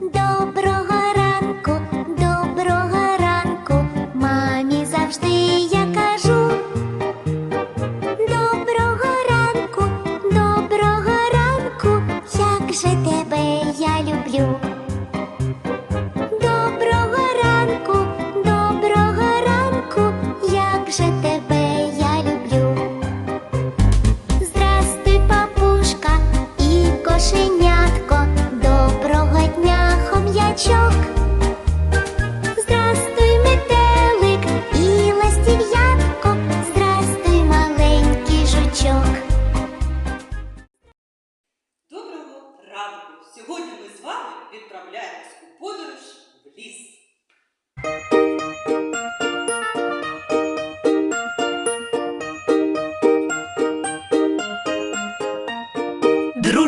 Доброго ранку, доброго ранку, мамі завжди. Доброго дня, хом'ячок.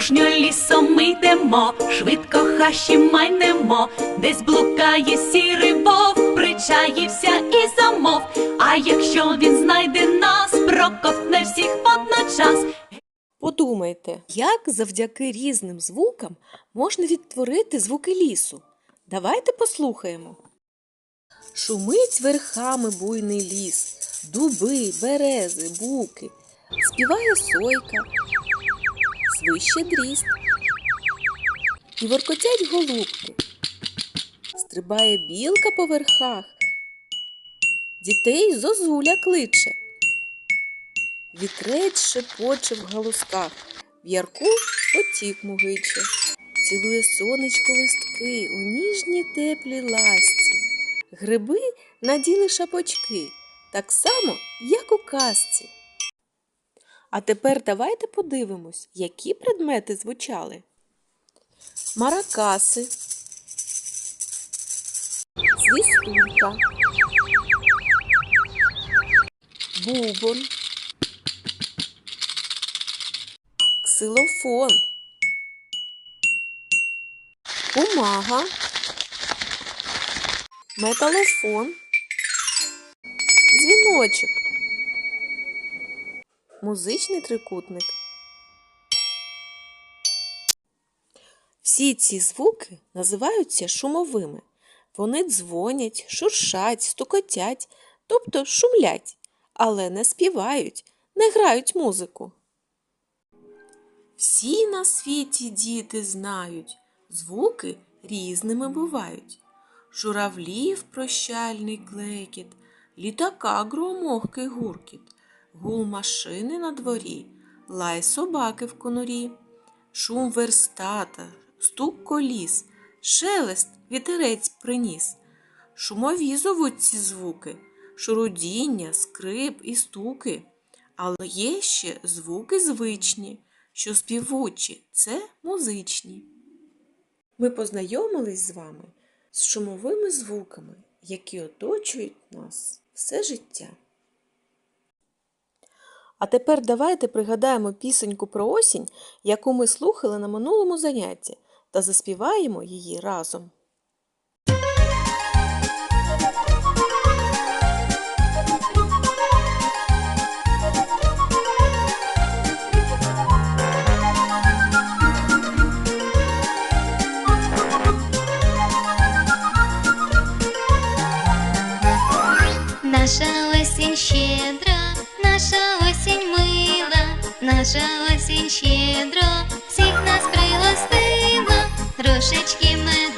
Дружньо лісом ми йдемо, швидко хащі майнемо, десь блукає сірий вовк, причаївся і замов. А якщо він знайде нас, проковтне всіх водночас. Подумайте, як завдяки різним звукам можна відтворити звуки лісу. Давайте послухаємо. Шумить верхами буйний ліс, дуби, берези, буки, співає сойка, свище дріст, і воркотять голубки, стрибає білка по верхах, дітей зозуля кличе. Вітрець шепоче в галузках, в ярку потік мугиче, цілує сонечко листки у ніжній теплій ласті, гриби наділи шапочки, так само, як у казці. А тепер давайте подивимось, які предмети звучали. Маракаси, свистулька, бубон, ксилофон, бумага, металофон, дзвіночок, музичний трикутник. Всі ці звуки називаються шумовими. Вони дзвонять, шуршать, стукотять, тобто шумлять, але не співають, не грають музику. Всі на світі діти знають, звуки різними бувають. Журавлів прощальний клекіт, літака громохкий гуркіт, гул машини на дворі, лай собаки в конурі, шум верстата, стук коліс, шелест вітерець приніс. Шумові зовуть ці звуки, шурудіння, скрип і стуки. Але є ще звуки звичні, що співучі це музичні. Ми познайомились з вами з шумовими звуками, які оточують нас все життя. А тепер давайте пригадаємо пісеньку про осінь, яку ми слухали на минулому занятті, та заспіваємо її разом. Наша наша осінь щедро, всіх нас пригостила, трошечки медові,